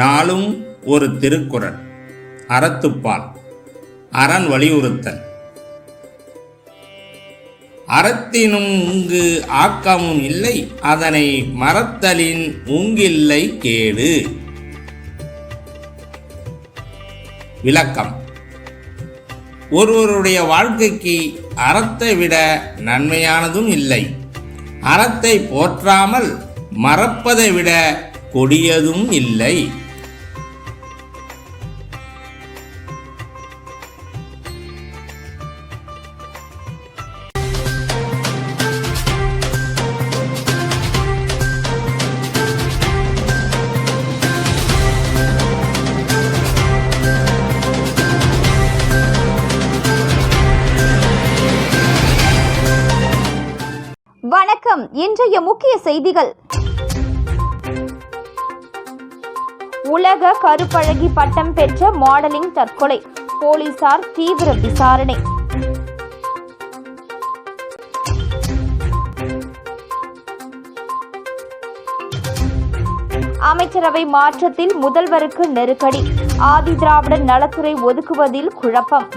நாளும் ஒரு திருக்குறள் அறத்துப்பால் அரண் வலியுறுத்தல். அறத்தினும் உங்கு ஆக்கமும் இல்லை அதனை மறத்தலின் உங்கில்லை கேடு. விளக்கம். ஒருவருடைய வாழ்க்கைக்கு அறத்தை விட நன்மையானதும் இல்லை. அறத்தை போற்றாமல் மறப்பதை விட கொடியதும் இல்லை. இன்றைய முக்கிய செய்திகள். உலக கருப்பழகி பட்டம் பெற்ற மாடலிங் தற்கொலை போலீசார் தீவிர விசாரணை. அமைச்சரவை மாற்றத்தில் முதல்வருக்கு நெருக்கடி ஆதி திராவிடர் நலத்துறை ஒதுக்குவதில் குழப்பம்.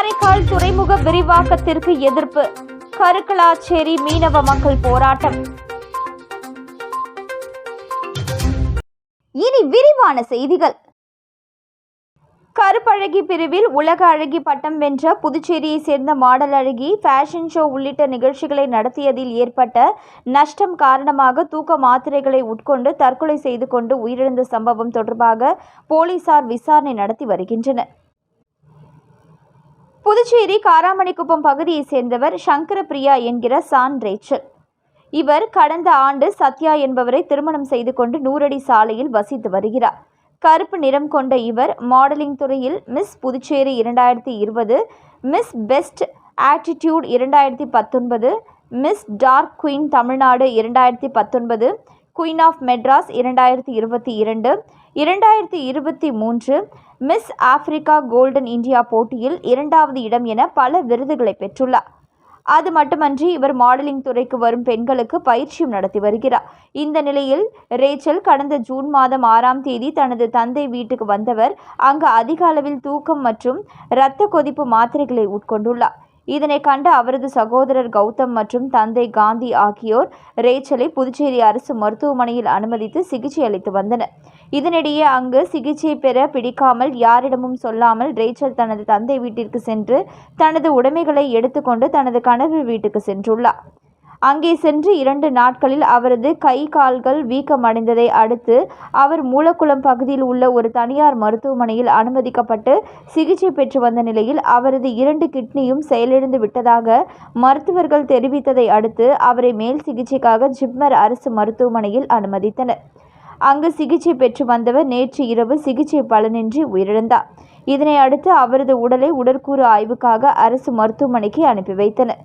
காரைக்கால் துறைமுக விரிவாக்கத்திற்கு எதிர்ப்பு. கருக்கலாச்சேரி மீனவ மக்கள் போராட்டம். இனி விரிவான செய்திகள். கருப்பழகி பிரிவில் உலக அழகி பட்டம் வென்ற புதுச்சேரியை சேர்ந்த மாடல் அழகி ஃபேஷன் ஷோ உள்ளிட்ட நிகழ்ச்சிகளை நடத்தியதில் ஏற்பட்ட நஷ்டம் காரணமாக தூக்க மாத்திரைகளை உட்கொண்டு தற்கொலை செய்து கொண்டு உயிரிழந்த சம்பவம் தொடர்பாக போலீசார் விசாரணை நடத்தி வருகின்றனர். புதுச்சேரி காராமணிக்குப்பம் பகுதியைச் சேர்ந்தவர் சங்கரபிரியா என்கிற சான் ரேச்சல் இவர் கடந்த ஆண்டு சத்யா என்பவரை திருமணம் செய்து கொண்டு நூறடி சாலையில் வசித்து வருகிறார். கருப்பு நிறம் கொண்ட இவர் மாடலிங் துறையில் மிஸ் புதுச்சேரி இரண்டாயிரத்தி இருபது மிஸ் பெஸ்ட் ஆட்டிடியூட் இரண்டாயிரத்தி பத்தொன்பது மிஸ் டார்க் குயின் தமிழ்நாடு இரண்டாயிரத்தி பத்தொன்பது குயின் ஆஃப் மெட்ராஸ் இரண்டாயிரத்தி இருபத்தி இரண்டு இரண்டாயிரத்தி இருபத்தி மூன்று மிஸ் ஆப்பிரிக்கா கோல்டன் இந்தியா போட்டியில் இரண்டாவது இடம் என பல விருதுகளை பெற்றுள்ளார். அது மட்டுமன்றி இவர் மாடலிங் துறைக்கு வரும் பெண்களுக்கு பயிற்சியும் நடத்தி வருகிறார். இந்த நிலையில் ரேச்சல் கடந்த ஜூன் மாதம் ஆறாம் தேதி தனது தந்தை வீட்டுக்கு வந்தவர் அங்கு அதிக அளவில் தூக்கம் மற்றும் இரத்த கொதிப்பு மாத்திரைகளை உட்கொண்டுள்ளார். இதனை கண்ட அவரது சகோதரர் கௌதம் மற்றும் தந்தை காந்தி ஆகியோர் ரேச்சலை புதுச்சேரி அரசு மருத்துவமனையில் அனுமதித்து சிகிச்சை அளித்து வந்தனர். இதனிடையே அங்கு சிகிச்சை பெற பிடிக்காமல் யாரிடமும் சொல்லாமல் ரேச்சல் தனது தந்தை வீட்டிற்கு சென்று தனது உடைமைகளை எடுத்துக்கொண்டு தனது கணவர் வீட்டுக்கு சென்றுள்ளார். அங்கே சென்று இரண்டு நாட்களில் அவரது கை கால்கள் வீக்கமடைந்ததை அடுத்து அவர் மூலக்குளம் பகுதியில் உள்ள ஒரு தனியார் மருத்துவமனையில் அனுமதிக்கப்பட்டு சிகிச்சை பெற்று வந்த நிலையில் அவரது இரண்டு கிட்னியும் செயலிழந்து விட்டதாக மருத்துவர்கள் தெரிவித்ததை அடுத்து அவரை மேல் சிகிச்சைக்காக ஜிப்மர் அரசு மருத்துவமனையில் அனுமதித்தனர். அங்கு சிகிச்சை பெற்று வந்தவர் நேற்று இரவு சிகிச்சை பலனின்றி உயிரிழந்தார். இதனை அடுத்து அவரது உடலை உடற்கூறு ஆய்வுக்காக அரசு மருத்துவமனைக்கு அனுப்பி வைத்தனர்.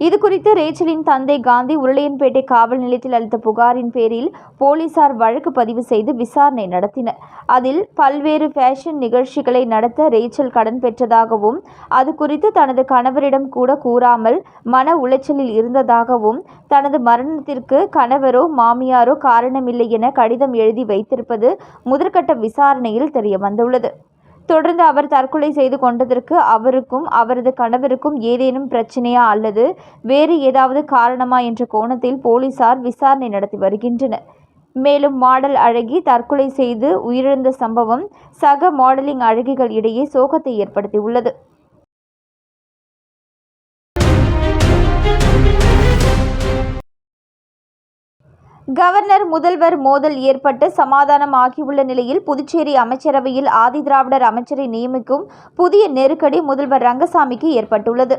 இது குறித்து ரேச்சலின் தந்தை காந்தி உருளையன்பேட்டை காவல் நிலையத்தில் அளித்த புகாரின் பேரில் போலீசார் வழக்கு பதிவு செய்து விசாரணை நடத்தினர். அதில் பல்வேறு ஃபேஷன் நிகழ்ச்சிகளை நடத்த ரேச்சல் கடன் பெற்றதாகவும் அது குறித்து தனது கணவரிடம் கூட கூறாமல் மன உளைச்சலில் இருந்ததாகவும் தனது மரணத்திற்கு கணவரோ மாமியாரோ காரணமில்லை என கடிதம் எழுதி வைத்திருப்பது முதற்கட்ட விசாரணையில் தெரியவந்துள்ளது. தொடர்ந்து அவர் தற்கொலை செய்து கொண்டதற்கு அவருக்கும் அவரது கணவருக்கும் ஏதேனும் பிரச்சனையா அல்லது வேறு ஏதாவது காரணமா என்ற கோணத்தில் போலீசார் விசாரணை நடத்தி வருகின்றனர். மேலும் மாடல் அழகி தற்கொலை செய்து உயிரிழந்த சம்பவம் சக மாடலிங் அழகிகள் இடையே சோகத்தை ஏற்படுத்தியுள்ளது. கவர்னர் முதல்வர் மோதல் ஏற்பட்டு சமாதானம் ஆகியுள்ள நிலையில் புதுச்சேரி அமைச்சரவையில் ஆதிதிராவிடர் அமைச்சரை நியமிக்கும் புதிய நெருக்கடி முதல்வர் ரங்கசாமிக்கு ஏற்பட்டுள்ளது.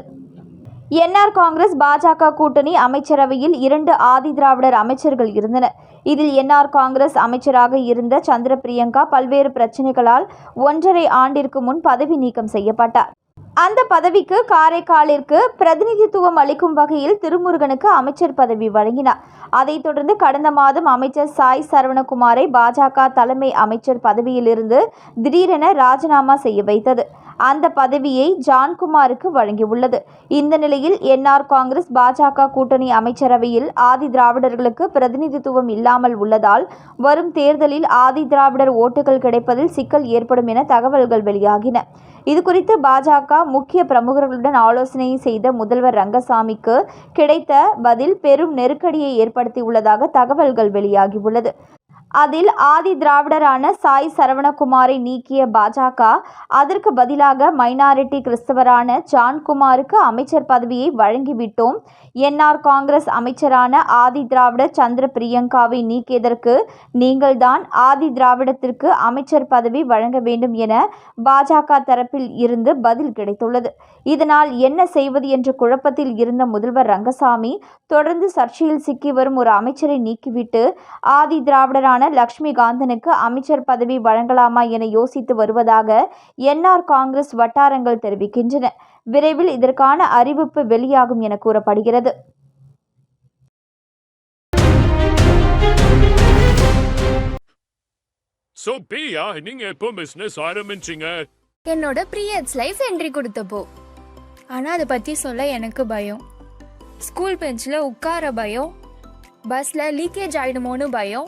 என்ஆர் காங்கிரஸ் பாஜக கூட்டணி அமைச்சரவையில் இரண்டு ஆதிதிராவிடர் அமைச்சர்கள் இருந்தனர் இதில் என்ஆர் காங்கிரஸ் அமைச்சராக இருந்த சந்திர பிரியங்கா பல்வேறு பிரச்சனைகளால் ஒன்றரை ஆண்டிற்கு முன் பதவி நீக்கம் செய்யப்பட்டார். அந்த பதவிக்கு காரைக்காலிற்கு பிரதிநிதித்துவம் அளிக்கும் வகையில் திருமுருகனுக்கு அமைச்சர் பதவி வழங்கினார். அதைத் தொடர்ந்து கடந்த மாதம் அமைச்சர் சாய் சரவணகுமாரை பாஜக தலைமை அமைச்சர் பதவியிலிருந்து திடீரென ராஜினாமா செய்ய வைத்தது. அந்த பதவியை ஜான்குமாருக்கு வழங்கியுள்ளது. இந்த நிலையில் என்ஆர் காங்கிரஸ் பாஜக கூட்டணி அமைச்சரவையில் ஆதி திராவிடர்களுக்கு பிரதிநிதித்துவம் இல்லாமல் உள்ளதால் வரும் தேர்தலில் ஆதி திராவிடர் ஓட்டுகள் கிடைப்பதில் சிக்கல் ஏற்படும் என தகவல்கள் வெளியாகின. இதுகுறித்து பாஜக முக்கிய பிரமுகர்களுடன் ஆலோசனை செய்த முதல்வர் ரங்கசாமிக்கு கிடைத்த பதில் பெரும் நெருக்கடியை ஏற்படுத்தியுள்ளதாக தகவல்கள் வெளியாகியுள்ளது. அதில் ஆதி திராவிடரான சாய் சரவணகுமாரை நீக்கிய பாஜக அதற்கு பதிலாக மைனாரிட்டி கிறிஸ்தவரான ஜான்குமாருக்கு அமைச்சர் பதவியை வழங்கிவிட்டோம். என்ஆர் காங்கிரஸ் அமைச்சரான ஆதி திராவிடர் சந்திர பிரியங்காவை நீக்கியதற்கு நீங்கள்தான் ஆதி திராவிடத்திற்கு அமைச்சர் பதவி வழங்க வேண்டும் என பாஜக தரப்பில் இருந்து பதில் கிடைத்துள்ளது. இதனால் என்ன செய்வது என்ற குழப்பத்தில் இருந்த முதல்வர் ரங்கசாமி தொடர்ந்து சர்ச்சையில் சிக்கி வரும் ஒரு அமைச்சரை நீக்கிவிட்டு ஆதி திராவிடரான லட்சுமிகாந்தனுக்கு அமைச்சர் பதவி வழங்கலாமா என யோசித்து வருவதாக என்ஆர் காங்கிரஸ் வட்டாரங்கள் தெரிவிக்கின்றன. விரைவில் இதற்கான அறிவிப்பு வெளியாகும் என கூறப்படுகிறது. ஸோ பிரியா நீங்க எப்போ பிசினஸ் ஆரம்பிச்சீங்க? என்னோட ப்ரீயட்ஸ் லைஃப் என்ட்ரி கொடுத்தப்போ. ஆனால் அதை பற்றி சொல்ல எனக்கு பயம். ஸ்கூல் பெஞ்சில் உட்கார பயம். பஸ்ஸில் லீக்கேஜ் ஆகிடுமோன்னு பயம்.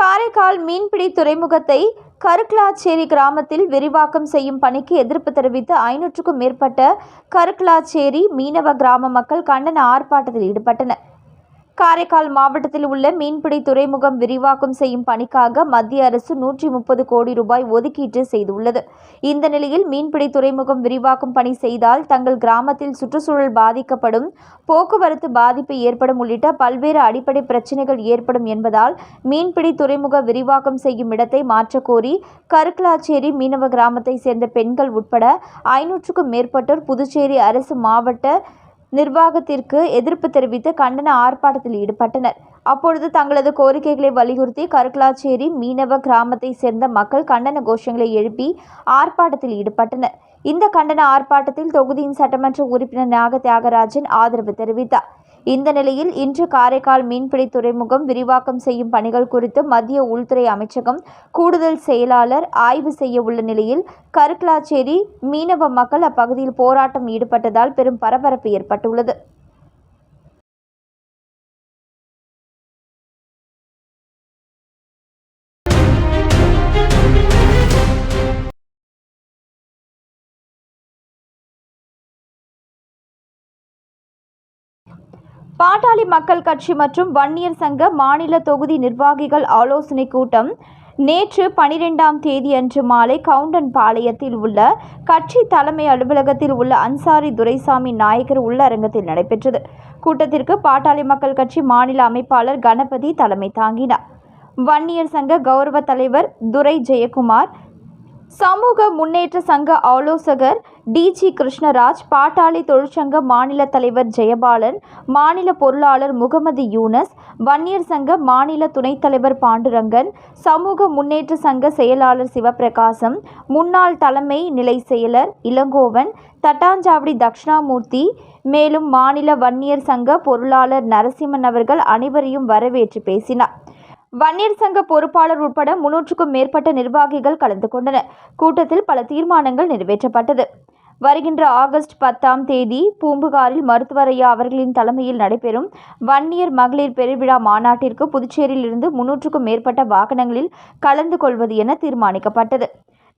காரைக்கால் மீன்பிடி துறைமுகத்தை கருக்லாச்சேரி கிராமத்தில் விரிவாக்கம் செய்யும் பணிக்கு எதிர்ப்பு தெரிவித்து ஐநூற்றுக்கும் மேற்பட்ட கருக்லாச்சேரி மீனவ கிராம மக்கள் கண்டன ஆர்ப்பாட்டத்தில் ஈடுபட்டனர். காரைக்கால் மாவட்டத்தில் உள்ள மீன்பிடி துறைமுகம் விரிவாக்கம் செய்யும் பணிக்காக மத்திய அரசு நூற்றி முப்பது கோடி ரூபாய் ஒதுக்கீட்டு செய்துள்ளது. இந்த நிலையில் மீன்பிடி துறைமுகம் விரிவாக்கும் பணி செய்தால் தங்கள் கிராமத்தில் சுற்றுச்சூழல் பாதிக்கப்படும் போக்குவரத்து பாதிப்பு ஏற்படும் உள்ளிட்ட பல்வேறு அடிப்படை பிரச்சினைகள் ஏற்படும் என்பதால் மீன்பிடி துறைமுக விரிவாக்கம் செய்யும் இடத்தை மாற்றக்கோரி கருக்கலாச்சேரி மீனவ கிராமத்தை சேர்ந்த பெண்கள் உட்பட ஐநூற்றுக்கும் மேற்பட்டோர் புதுச்சேரி அரசு மாவட்ட நிர்வாகத்திற்கு எதிர்ப்பு தெரிவித்து கண்டன ஆர்ப்பாட்டத்தில் ஈடுபட்டனர். அப்பொழுது தங்களது கோரிக்கைகளை வலியுறுத்தி கருக்கலாச்சேரி மீனவ கிராமத்தை சேர்ந்த மக்கள் கண்டன கோஷங்களை எழுப்பி ஆர்ப்பாட்டத்தில் ஈடுபட்டனர். இந்த கண்டன ஆர்ப்பாட்டத்தில் தொகுதியின் சட்டமன்ற உறுப்பினர் நாக தியாகராஜன் ஆதரவு தெரிவித்தார். இந்த நிலையில் இன்று காரைக்கால் மீன்பிடி துறைமுகம் விரிவாக்கம் செய்யும் பணிகள் குறித்து மத்திய உள்துறை அமைச்சகம் கூடுதல் செயலாளர் ஆய்வு செய்ய உள்ள நிலையில் கருக்கலாச்சேரி மீனவ மக்கள் அப்பகுதியில் போராட்டம் ஈடுபட்டதால் பெரும் பரபரப்பு ஏற்பட்டுள்ளது. பாட்டாளி மக்கள் கட்சி மற்றும் வன்னியர் சங்க மாநில தொகுதி நிர்வாகிகள் ஆலோசனை கூட்டம் நேற்று பனிரெண்டாம் தேதி அன்று மாலை கவுண்டன் பாளையத்தில் உள்ள கட்சி தலைமை அலுவலகத்தில் உள்ள அன்சாரி துரைசாமி நாயக்கர் உள்ளரங்கத்தில் நடைபெற்றது. கூட்டத்திற்கு பாட்டாளி மக்கள் கட்சி மாநில அமைப்பாளர் கணபதி தலைமை தாங்கினார். வன்னியர் சங்க கௌரவ தலைவர் துரை ஜெயக்குமார் சமூக முன்னேற்ற சங்க ஆலோசகர் டிஜி கிருஷ்ணராஜ் பாட்டாளி தொழிற்சங்க மாநில தலைவர் ஜெயபாலன் மாநில பொருளாளர் முகமது யூனஸ் வன்னியர் சங்க மாநில துணைத் தலைவர் பாண்டுரங்கன் சமூக முன்னேற்ற சங்க செயலாளர் சிவபிரகாசம் முன்னாள் தலைமை நிலை செயலர் இளங்கோவன் தட்டாஞ்சாவடி தக்ஷணாமூர்த்தி மேலும் மாநில வன்னியர் சங்க பொருளாளர் நரசிம்மன் அவர்கள் அனைவரையும் வரவேற்று பேசினார். வன்னியர் சங்க பொறுப்பாளர் உட்பட முன்னூற்றுக்கும் மேற்பட்ட நிர்வாகிகள் கலந்து கொண்டனர். கூட்டத்தில் பல தீர்மானங்கள் நிறைவேற்றப்பட்டது. வருகின்ற ஆகஸ்ட் பத்தாம் தேதி பூம்புகாரில் மருத்துவர் ஐயா அவர்களின் தலைமையில் நடைபெறும் வன்னியர் மகளிர் பெருவிழா மாநாட்டிற்கு புதுச்சேரியிலிருந்து முன்னூற்றுக்கும் மேற்பட்ட வாகனங்களில் கலந்து கொள்வது என தீர்மானிக்கப்பட்டது.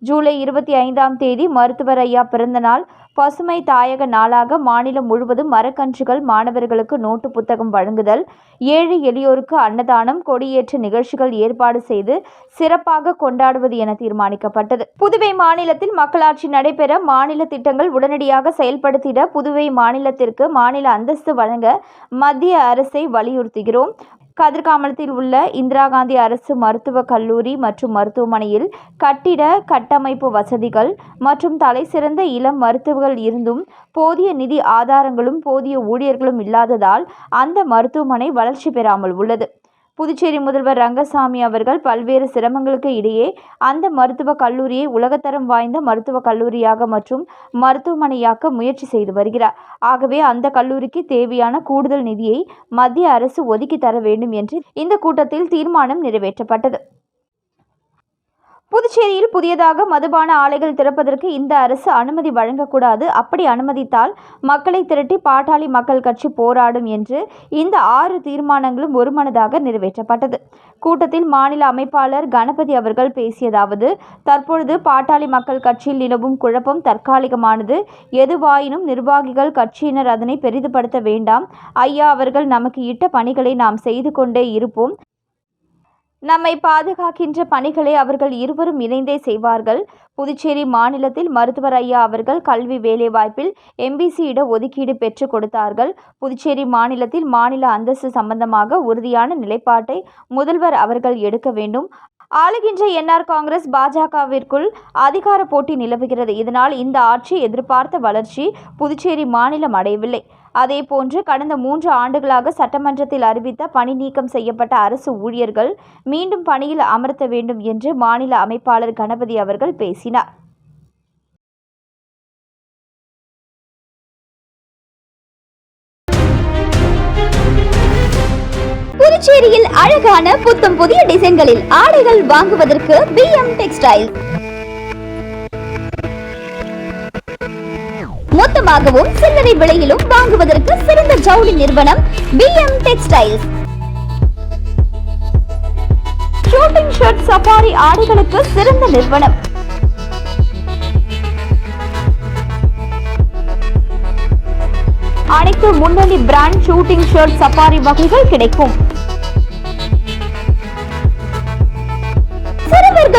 ஜூலை இருபத்தி ஐந்தாம் தேதி மருத்துவர் ஐயா பிறந்தநாள் பசுமை தாயக நாளாக மாநிலம் முழுவதும் மரக்கன்றுகள் மாணவர்களுக்கு நோட்டு புத்தகம் வழங்குதல். ஏழை எளியோருக்கு அன்னதானம் கொடியேற்ற நிகழ்ச்சிகள் ஏற்பாடு செய்து சிறப்பாக கொண்டாடுவது என தீர்மானிக்கப்பட்டது. புதுவை மாநிலத்தில் மக்களாட்சி நடைபெற மாநில திட்டங்கள் உடனடியாக செயல்படுத்திட புதுவை மாநிலத்திற்கு மாநில அந்தஸ்து வழங்க மத்திய அரசை வலியுறுத்துகிறோம். கதிர்காமலத்தில் உள்ள இந்திரா காந்தி அரசு மருத்துவக் கல்லூரி மற்றும் மருத்துவமனையில் கட்டிட கட்டமைப்பு வசதிகள் மற்றும் தலைசிறந்த இளம் மருத்துவர்கள் இருந்தும் போதிய நிதி ஆதாரங்களும் போதிய ஊழியர்களும் இல்லாததால் அந்த மருத்துவமனை வளர்ச்சி பெறாமல் உள்ளது. புதுச்சேரி முதல்வர் ரங்கசாமி அவர்கள் பல்வேறு சிரமங்களுக்கு இடையே அந்த மருத்துவக் கல்லூரியை உலகத்தரம் வாய்ந்த மருத்துவக் கல்லூரியாக மற்றும் மருத்துவமனையாக்க முயற்சி செய்து வருகிறார். ஆகவே அந்த கல்லூரிக்கு தேவையான கூடுதல் நிதியை மத்திய அரசு ஒதுக்கி தர வேண்டும் என்று இந்த கூட்டத்தில் தீர்மானம் நிறைவேற்றப்பட்டது. புதுச்சேரியில் புதியதாக மதுபான ஆலைகள் திறப்பதற்கு இந்த அரசு அனுமதி வழங்கக்கூடாது. அப்படி அனுமதித்தால் மக்களை திரட்டி பாட்டாளி மக்கள் கட்சி போராடும் என்று இந்த ஆறு தீர்மானங்களும் ஒருமனதாக நிறைவேற்றப்பட்டது. கூட்டத்தில் மாநில அமைப்பாளர் கணபதி அவர்கள் பேசியதாவது தற்பொழுது பாட்டாளி மக்கள் கட்சியில் நிலவும் குழப்பம் தற்காலிகமானது. எதுவாயினும் நிர்வாகிகள் கட்சியினர் அதனை பெரிதுபடுத்த வேண்டாம். ஐயா அவர்கள் நமக்கு இட்ட பணிகளை நாம் செய்து கொண்டே இருப்போம். நம்மை பாதுகாக்கின்ற பணிகளை அவர்கள் இருவரும் இணைந்தே செய்வார்கள். புதுச்சேரி மாநிலத்தில் மருத்துவர் ஐயா அவர்கள் கல்வி வேலைவாய்ப்பில் எம்பிசி இட ஒதுக்கீடு பெற்று கொடுத்தார்கள். புதுச்சேரி மாநிலத்தில் மாநில அந்தஸ்து சம்பந்தமாக உறுதியான நிலைப்பாட்டை முதல்வர் அவர்கள் எடுக்க வேண்டும். ஆளுகின்ற என்ஆர் காங்கிரஸ் பாஜகவிற்குள் அதிகார போட்டி நிலவுகிறது. இதனால் இந்த ஆட்சி எதிர்பார்த்த வளர்ச்சி புதுச்சேரி மாநிலம் அடையவில்லை. அதேபோன்று கடந்த மூன்று ஆண்டுகளாக சட்டமன்றத்தில் அறிவித்த பணி நீக்கம் செய்யப்பட்ட அரசு ஊழியர்கள் மீண்டும் பணியில் அமர்த்த வேண்டும் என்று மாநில அமைப்பாளர் கணபதி அவர்கள் பேசினார். புதுச்சேரியில் அழகான புத்தம் புதிய டிசைன்களில் ஆடைகள் வாங்குவதற்கு பி எம் டெக்ஸ்டைல். மொத்தமாகவும் சில்லறை விலையிலும் வாங்குவதற்கு சிறந்த ஜவுளி நிறுவனம் P M textiles suiting shirt safari ஆடைகளுக்கு சிறந்த நிறுவனம். அனைத்து முன்னணி பிராண்ட் ஷூட்டிங் ஷர்ட் சஃபாரி வகைகள் கிடைக்கும்.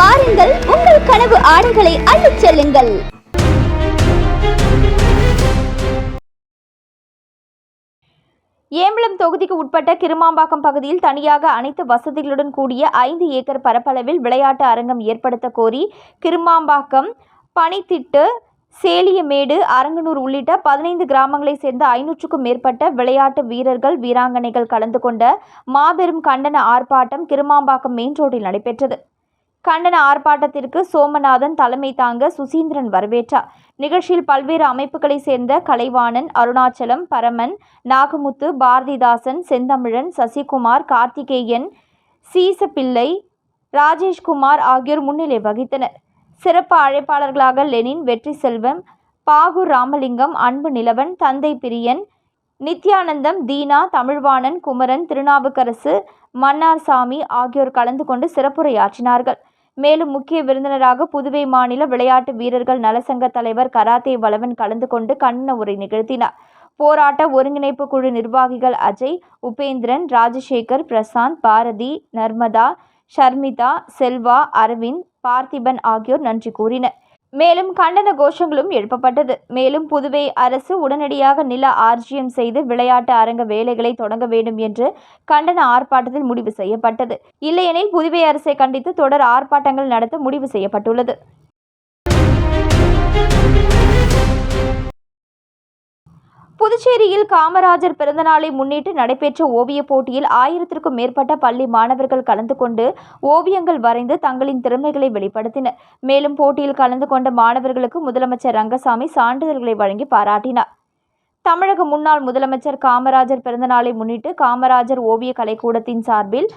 வாருங்கள் உங்கள் கனவு ஆடைகளை அள்ளிச் செல்லுங்கள். ஏம்பலம் தொகுதிக்கு உட்பட்ட கிருமாம்பாக்கம் பகுதியில் தனியாக அனைத்து வசதிகளுடன் கூடிய ஐந்து ஏக்கர் பரப்பளவில் விளையாட்டு அரங்கம் ஏற்படுத்த கோரி கிருமாம்பாக்கம் பனித்திட்டு சேலியமேடு அரங்கனூர் உள்ளிட்ட பதினைந்து கிராமங்களைச் சேர்ந்த ஐநூற்றுக்கும் மேற்பட்ட விளையாட்டு வீரர்கள் வீராங்கனைகள் கலந்து கொண்ட மாபெரும் கண்டன ஆர்ப்பாட்டம் கிருமாம்பாக்கம் மெயின் ரோட்டில் நடைபெற்றது. கண்டன ஆர்ப்பாட்டத்திற்கு சோமநாதன் தலைமை தாங்க சுசீந்திரன் வரவேற்றார். நிகழ்ச்சியில் பல்வேறு அமைப்புகளைச் சேர்ந்த கலைவாணன் அருணாச்சலம் பரமன் நாகமுத்து பாரதிதாசன் செந்தமிழன் சசிகுமார் கார்த்திகேயன் சீசப்பிள்ளை ராஜேஷ்குமார் ஆகியோர் முன்னிலை வகித்தனர். சிறப்பு அழைப்பாளர்களாக லெனின் வெற்றி செல்வம் பாகு ராமலிங்கம் அன்பு நிலவன் தந்தை பிரியன் நித்யானந்தம் தீனா தமிழ்வாணன் குமரன் திருநாவுக்கரசு மன்னார்சாமி ஆகியோர் கலந்து கொண்டு சிறப்புரையாற்றினார்கள். மேலும் முக்கிய விருந்தினராக புதுவை மாநில விளையாட்டு வீரர்கள் நலசங்க தலைவர் கராத்தே வளவன் கலந்து கொண்டு கண்ண உரை நிகழ்த்தினார். போராட்ட ஒருங்கிணைப்பு குழு நிர்வாகிகள் அஜய் உபேந்திரன் ராஜசேகர் பிரசாந்த் பாரதி நர்மதா ஷர்மிதா செல்வா அரவிந்த் பார்த்திபன் ஆகியோர் நன்றி கூறினர். மேலும் கண்டன கோஷங்களும் எழுப்பப்பட்டது. மேலும் புதுவை அரசு உடனடியாக நில ஆர்ஜியம் செய்து விளையாட்டு அரங்க வேலைகளை தொடங்க வேண்டும் என்று கண்டன ஆர்ப்பாட்டத்தில் முடிவு செய்யப்பட்டது. இல்லையெனில் புதுவை அரசை கண்டித்து தொடர் ஆர்ப்பாட்டங்கள் நடத்த முடிவு செய்யப்பட்டுள்ளது. புதுச்சேரியில் காமராஜர் பிறந்தநாளை முன்னிட்டு நடைபெற்ற ஓவியப் போட்டியில் ஆயிரத்திற்கும் மேற்பட்ட பள்ளி மாணவர்கள் கலந்து கொண்டு ஓவியங்கள் வரைந்து தங்களின் திறமைகளை வெளிப்படுத்தினர். மேலும் போட்டியில் கலந்து கொண்ட மாணவர்களுக்கு முதலமைச்சர் ரங்கசாமி சான்றிதழ்களை வழங்கி பாராட்டினார். தமிழக முன்னாள் முதலமைச்சர் காமராஜர் பிறந்தநாளை முன்னிட்டு காமராஜர் ஓவிய கலைக்கூடத்தின் சார்பில்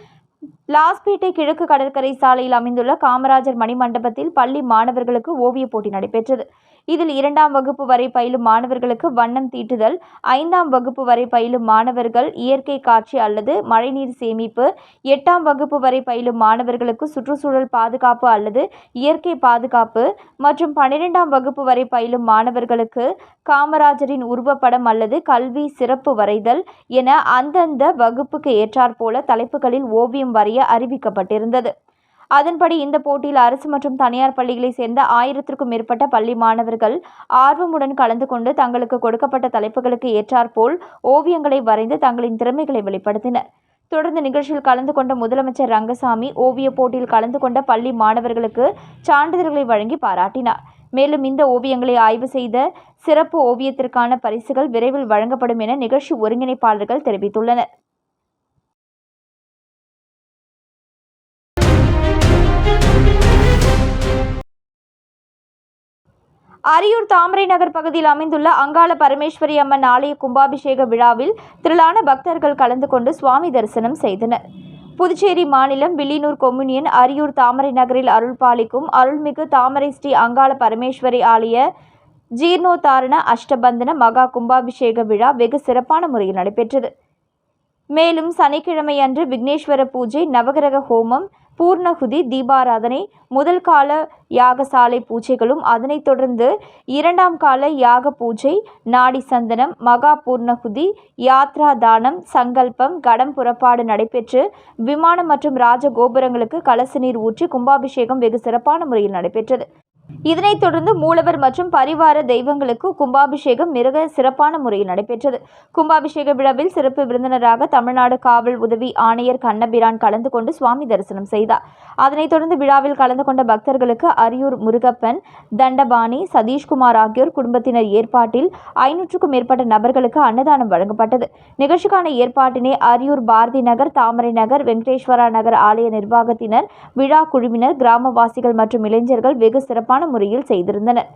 லாஸ்பேட்டை கிழக்கு கடற்கரை சாலையில் அமைந்துள்ள காமராஜர் மணிமண்டபத்தில் பள்ளி மாணவர்களுக்கு ஓவியப் போட்டி நடைபெற்றது. இதில் இரண்டாம் வகுப்பு வரை பயிலும் மாணவர்களுக்கு வண்ணம் தீட்டுதல் ஐந்தாம் வகுப்பு வரை பயிலும் மாணவர்கள் இயற்கை காட்சி அல்லது மழைநீர் சேமிப்பு எட்டாம் வகுப்பு வரை பயிலும் மாணவர்களுக்கு சுற்றுச்சூழல் பாதுகாப்பு அல்லது இயற்கை பாதுகாப்பு மற்றும் பன்னிரெண்டாம் வகுப்பு வரை பயிலும் மாணவர்களுக்கு காமராஜரின் உருவப்படம் அல்லது கல்வி சிறப்பு வரைதல் என அந்தந்த வகுப்புக்கு ஏற்றாற்போல தலைப்புகளில் ஓவியம் வரைய அறிவிக்கப்பட்டிருந்தது. அதன்படி இந்த போட்டியில் அரசு மற்றும் தனியார் பள்ளிகளைச் சேர்ந்த ஆயிரத்திற்கும் மேற்பட்ட பள்ளி மாணவர்கள் ஆர்வமுடன் கலந்து கொண்டு தங்களுக்கு கொடுக்கப்பட்ட தலைப்புகளுக்கு ஏற்றாற்போல் ஓவியங்களை வரைந்து தங்களின் திறமைகளை வெளிப்படுத்தினர். தொடர்ந்து நிகழ்ச்சியில் கலந்து கொண்ட முதலமைச்சர் ரங்கசாமி ஓவியப் போட்டியில் கலந்து கொண்ட பள்ளி மாணவர்களுக்கு சான்றிதழ்களை வழங்கி பாராட்டினார். மேலும் இந்த ஓவியங்களை ஆய்வு செய்த சிறப்பு ஓவியத்திற்கான பரிசுகள் விரைவில் வழங்கப்படும் என நிகழ்ச்சி ஒருங்கிணைப்பாளர்கள் தெரிவித்துள்ளனர். அரியூர் தாமரை நகர் பகுதியில் அமைந்துள்ள அங்காள பரமேஸ்வரி அம்மன் ஆலய கும்பாபிஷேக விழாவில் திரளான பக்தர்கள் கலந்து கொண்டு சுவாமி தரிசனம் செய்தனர். புதுச்சேரி மாநிலம் வில்லியனூர் கொம்யூனியன் அரியூர் தாமரை நகரில் அருள்பாலிக்கும் அருள்மிகு தாமரை ஸ்ரீ அங்காள பரமேஸ்வரி ஆலய ஜீர்ணோத்தாரண அஷ்டபந்தன மகா கும்பாபிஷேக விழா வெகு சிறப்பான முறையில் நடைபெற்றது. மேலும் சனிக்கிழமை அன்று விக்னேஸ்வர பூஜை நவகிரக ஹோமம் பூர்ணகுதி தீபாராதனை முதல் கால யாகசாலை பூஜைகளும் அதனைத் தொடர்ந்து இரண்டாம் கால யாக பூஜை நாடி சந்தனம் மகா பூர்ணகுதி யாத்ரா தானம் சங்கல்பம் கடம் புறப்பாடு நடைபெற்று விமானம் மற்றும் ராஜ கோபுரங்களுக்கு கலச நீர் ஊற்றி கும்பாபிஷேகம் வெகு சிறப்பான முறையில் நடைபெற்றது. இதனைத் தொடர்ந்து மூலவர் மற்றும் பரிவார தெய்வங்களுக்கு கும்பாபிஷேகம் மிக சிறப்பான முறையில் நடைபெற்றது. கும்பாபிஷேக விழாவில் சிறப்பு விருந்தினராக தமிழ்நாடு காவல் உதவி ஆணையர் கண்ணபிரான் கலந்து கொண்டு சுவாமி தரிசனம் செய்தார். அதனைத் தொடர்ந்து விழாவில் கலந்து கொண்ட பக்தர்களுக்கு அரியூர் முருகப்பன் தண்டபாணி சதீஷ்குமார் ஆகியோர் குடும்பத்தினர் ஏற்பாட்டில் ஐநூற்றுக்கும் மேற்பட்ட நபர்களுக்கு அன்னதானம் வழங்கப்பட்டது. நிகழ்ச்சிக்கான ஏற்பாட்டினை அரியூர் பாரதி நகர் தாமரை நகர் வெங்கடேஸ்வரா நகர் ஆலய நிர்வாகத்தினர் விழா குழுவினர் கிராமவாசிகள் மற்றும் இளைஞர்கள் வெகு சிறப்பான முறையில் செய்திருந்தனர்.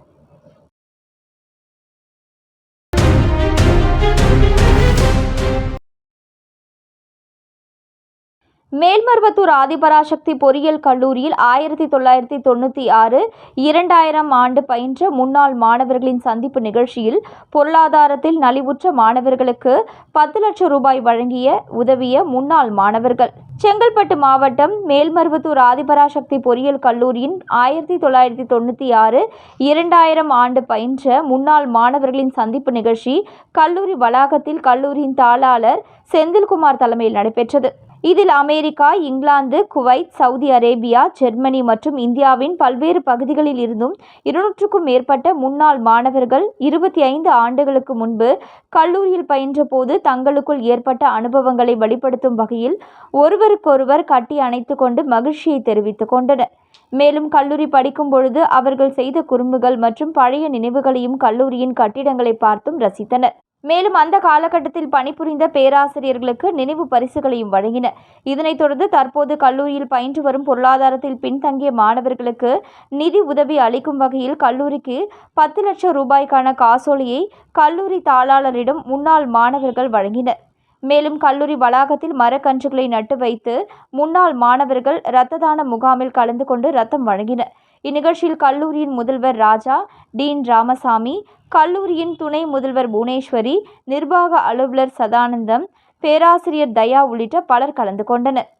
மேல்மருவத்தூர் ஆதிபராசக்தி பொறியியல் கல்லூரியில் ஆயிரத்தி தொள்ளாயிரத்தி தொண்ணூற்றி ஆறு இரண்டாயிரம் ஆண்டு பயின்ற முன்னாள் மாணவர்களின் சந்திப்பு நிகழ்ச்சியில் பொருளாதாரத்தில் நலிவுற்ற மாணவர்களுக்கு பத்து லட்சம் ரூபாய் வழங்கிய உதவிய முன்னாள் மாணவர்கள். செங்கல்பட்டு மாவட்டம் மேல்மருவத்தூர் ஆதிபராசக்தி பொறியியல் கல்லூரியின் ஆயிரத்தி தொள்ளாயிரத்தி தொண்ணூற்றி ஆறு இரண்டாயிரம் ஆண்டு பயின்ற முன்னாள் மாணவர்களின் சந்திப்பு நிகழ்ச்சி கல்லூரி வளாகத்தில் கல்லூரியின் தாளாளர் செந்தில்குமார் தலைமையில் நடைபெற்றது. இதில் America England Kuwait Saudi Arabia Germany மற்றும் இந்தியாவின் பல்வேறு பகுதிகளில் இருந்தும் இருநூற்றுக்கும் மேற்பட்ட முன்னாள் மாணவர்கள் இருபத்தி ஐந்து ஆண்டுகளுக்கு முன்பு கல்லூரியில் பயின்றபோது தங்களுக்குள் ஏற்பட்ட அனுபவங்களை வெளிப்படுத்தும் வகையில் ஒருவருக்கொருவர் கட்டி அணைத்து கொண்டு மகிழ்ச்சியை தெரிவித்துக் கொண்டனர். மேலும் கல்லூரி படிக்கும் பொழுது அவர்கள் செய்த குறும்புகள் மற்றும் பழைய நினைவுகளையும் கல்லூரியின் கட்டிடங்களை பார்த்தும் ரசித்தனர். மேலும் அந்த காலகட்டத்தில் பணிபுரிந்த பேராசிரியர்களுக்கு நினைவு பரிசுகளையும் வழங்கின. இதனைத் தொடர்ந்து தற்போது கல்லூரியில் பயின்று வரும் பொருளாதாரத்தில் பின்தங்கிய மாணவர்களுக்கு நிதி உதவி அளிக்கும் வகையில் கல்லூரிக்கு பத்து லட்சம் ரூபாய்க்கான காசோலையை கல்லூரி தாளாளரிடம் முன்னாள் மாணவர்கள் வழங்கினர். மேலும் கல்லூரி வளாகத்தில் மரக்கன்றுகளை நட்டு வைத்து முன்னாள் மாணவர்கள் இரத்த தான முகாமில் கலந்து கொண்டு ரத்தம் வழங்கினர். இந்நிகழ்ச்சியில் கல்லூரியின் முதல்வர் ராஜா டீன் ராமசாமி கல்லூரியின் துணை முதல்வர் புவனேஸ்வரி நிர்வாக அலுவலர் சதானந்தம் பேராசிரியர் தயா உள்ளிட்ட பலர் கலந்து கொண்டனர்.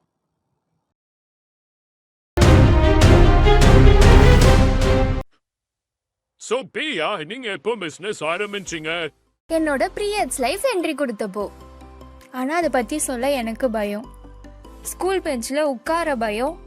So, பிரியா நீங்க எப்போ பிசினஸ் ஆரம்பிச்சீங்க? என்னோட ப்ரீயட்ஸ் லைஃப் என்ட்ரி கொடுத்தப்போ. ஆனால் அதை பற்றி சொல்ல எனக்கு பயம். ஸ்கூல் பெஞ்சில் உட்கார பயம்.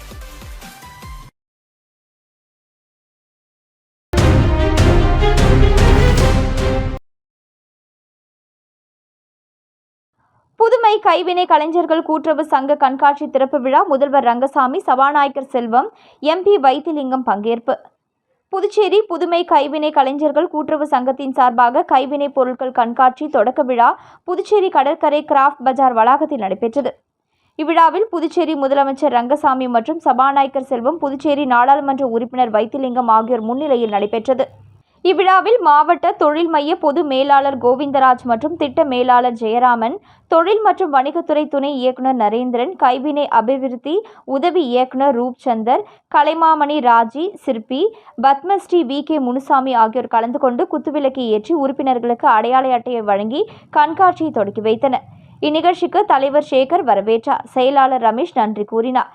புதுமை கைவினை கலைஞர்கள் கூட்டுறவு சங்க கண்காட்சி திறப்பு விழா முதல்வர் ரங்கசாமி சபாநாயகர் செல்வம் எம்பி வைத்திலிங்கம் பங்கேற்பு. புதுச்சேரி புதுமை கைவினை கலைஞர்கள் கூட்டுறவு சங்கத்தின் சார்பாக கைவினை பொருட்கள் கண்காட்சி தொடக்க விழா புதுச்சேரி கடற்கரை கிராஃப்ட் பஜார் வளாகத்தில் நடைபெற்றது. இவ்விழாவில் புதுச்சேரி முதலமைச்சர் ரங்கசாமி மற்றும் சபாநாயகர் செல்வம் புதுச்சேரி நாடாளுமன்ற உறுப்பினர் வைத்திலிங்கம் ஆகியோர் முன்னிலையில் நடைபெற்றது. இவ்விழாவில் மாவட்ட தொழில் மைய பொது மேலாளர் கோவிந்தராஜ் மற்றும் திட்ட மேலாளர் ஜெயராமன் தொழில் மற்றும் வணிகத்துறை துணை இயக்குனர் நரேந்திரன் கைவினை அபிவிருத்தி உதவி இயக்குநர் ரூப்சந்தர் கலைமாமணி ராஜி சிற்பி பத்மஸ்ரீ வி கே முனுசாமி ஆகியோர் கலந்து கொண்டு குத்துவிளக்கு ஏற்றி உறுப்பினர்களுக்கு அடையாள அட்டையை வழங்கி கண்காட்சியை தொடங்கி வைத்தனர். இந்நிகழ்ச்சிக்கு தலைவர் சேகர் வரவேற்றார். செயலாளர் ரமேஷ் நன்றி கூறினார்.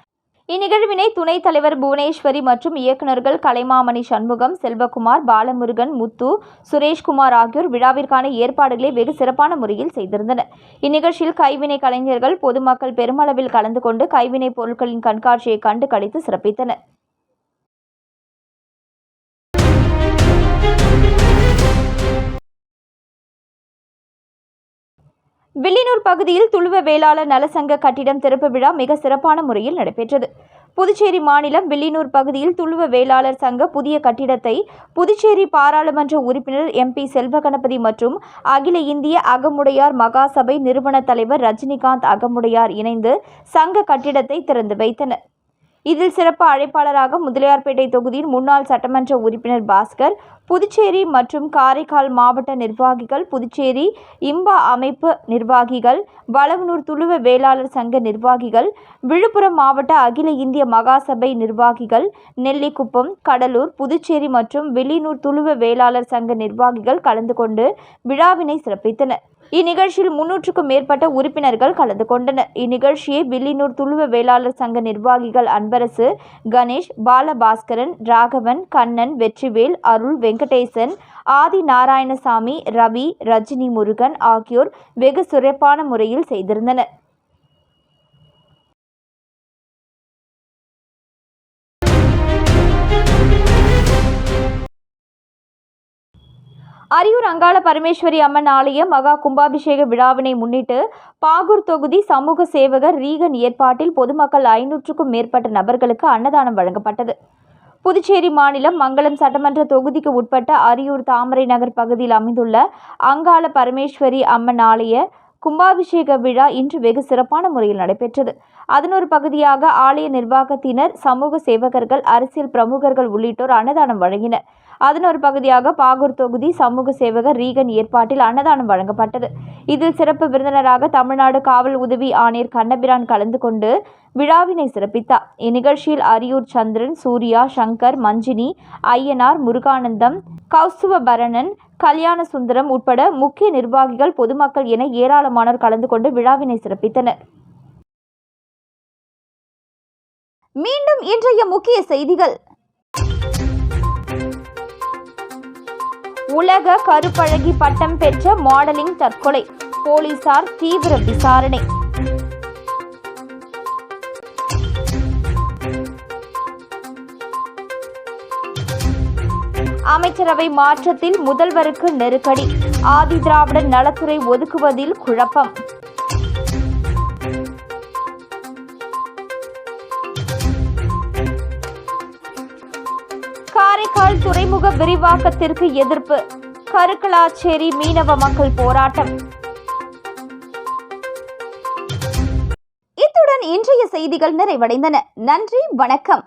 இந்நிகழ்வினை துணைத் தலைவர் புவனேஸ்வரி மற்றும் இயக்குநர்கள் கலைமாமணி சண்முகம் செல்வகுமார் பாலமுருகன் முத்து சுரேஷ்குமார் ஆகியோர் விழாவிற்கான ஏற்பாடுகளை வெகு சிறப்பான முறையில் செய்திருந்தனர். இந்நிகழ்ச்சியில் கைவினை கலைஞர்கள் பொதுமக்கள் பெருமளவில் கலந்து கொண்டு கைவினைப் பொருட்களின் கண்காட்சியை கண்டு கழித்து சிறப்பித்தனர். வில்லியனூர் பகுதியில் துளுவ வேளாளர் நலசங்க கட்டிடம் திறப்பு விழா மிக சிறப்பான முறையில் நடைபெற்றது. புதுச்சேரி மாநிலம் வில்லியனூர் பகுதியில் துளுவ வேளாளர் சங்க புதிய கட்டிடத்தை புதுச்சேரி பாராளுமன்ற உறுப்பினர் எம்பி செல்வகணபதி மற்றும் அகில இந்திய அகமுடையார் மகாசபை நிறுவன தலைவர் ரஜினிகாந்த் அகமுடையார் இணைந்து சங்க கட்டிடத்தை திறந்து வைத்தனர். இதில் சிறப்பு அழைப்பாளராக முதலியார்பேட்டை தொகுதியின் முன்னாள் சட்டமன்ற உறுப்பினர் பாஸ்கர் புதுச்சேரி மற்றும் காரைக்கால் மாவட்ட நிர்வாகிகள் புதுச்சேரி இம்பா அமைப்பு நிர்வாகிகள் வளவனூர் துளுவ வேளாளர் சங்க நிர்வாகிகள் விழுப்புரம் மாவட்ட அகில இந்திய மகாசபை நிர்வாகிகள் நெல்லிக்குப்பம் கடலூர் புதுச்சேரி மற்றும் வில்லியனூர் துளுவ வேளாளர் சங்க நிர்வாகிகள் கலந்து கொண்டு விழாவினை சிறப்பித்தனர். இந்நிகழ்ச்சியில் முன்னூற்றுக்கும் மேற்பட்ட உறுப்பினர்கள் கலந்து கொண்டனர். இந்நிகழ்ச்சியை வில்லியனூர் துளுவ வேளாளர் சங்க நிர்வாகிகள் அன்பரசு கணேஷ் பாலபாஸ்கரன் ராகவன் கண்ணன் வெற்றிவேல் அருள் வெங்கடேசன் ஆதி நாராயணசாமி ரவி ரஜினி முருகன் ஆகியோர் வெகு சிறப்பான முறையில் செய்திருந்தனர். அரியூர் அங்காள பரமேஸ்வரி அம்மன் ஆலய மகா கும்பாபிஷேக விழாவினை முன்னிட்டு பாகூர் தொகுதி சமூக சேவகர் ரீகன் ஏற்பாட்டில் பொதுமக்கள் ஐநூற்றுக்கும் மேற்பட்ட நபர்களுக்கு அன்னதானம் வழங்கப்பட்டது. புதுச்சேரி மாநிலம் மங்களம் சட்டமன்ற தொகுதிக்கு உட்பட்ட அரியூர் தாமரை நகர் பகுதியில் அமைந்துள்ள அங்காள பரமேஸ்வரி அம்மன் ஆலய கும்பாபிஷேக விழா இன்று வெகு சிறப்பான முறையில் நடைபெற்றது. அதன் ஒரு பகுதியாக ஆலய நிர்வாகத்தினர் சமூக சேவகர்கள் அரசியல் பிரமுகர்கள் உள்ளிட்டோர் அன்னதானம் வழங்கினர். அதன் ஒரு பகுதியாக பாகூர் தொகுதி சமூக சேவகர் ரீகன் ஏற்பாட்டில் அன்னதானம் வழங்கப்பட்டது. இதில் சிறப்பு விருந்தினராக தமிழ்நாடு காவல் உதவி ஆணையர் கண்ணபிரான் கலந்து கொண்டு விழாவினை சிறப்பித்தார். இந்நிகழ்ச்சியில் அரியூர் சந்திரன் சூர்யா சங்கர் மஞ்சினி ஐயனார் முருகானந்தம் கௌசுவ பரணன் கல்யாண சுந்தரம் உட்பட முக்கிய நிர்வாகிகள் பொதுமக்கள் என ஏராளமானோர் கலந்து கொண்டு விழாவினை சிறப்பித்தனர். மீண்டும் இன்றைய முக்கிய செய்திகள். உலக கருப்பழகி பட்டம் பெற்ற மாடலிங் தற்கொலை. போலீசார் தீவிர விசாரணை. அமைச்சரவை மாற்றத்தில் முதல்வருக்கு நெருக்கடி. ஆதி திராவிடர் நலத்துறை ஒதுக்குவதில் குழப்பம். காரைக்கால் துறைமுக விரிவாக்கத்திற்கு எதிர்ப்பு. கருக்கலாச்சேரி மீனவ மக்கள் போராட்டம். இத்துடன் இன்றைய செய்திகள் நிறைவடைந்தன. நன்றி வணக்கம்.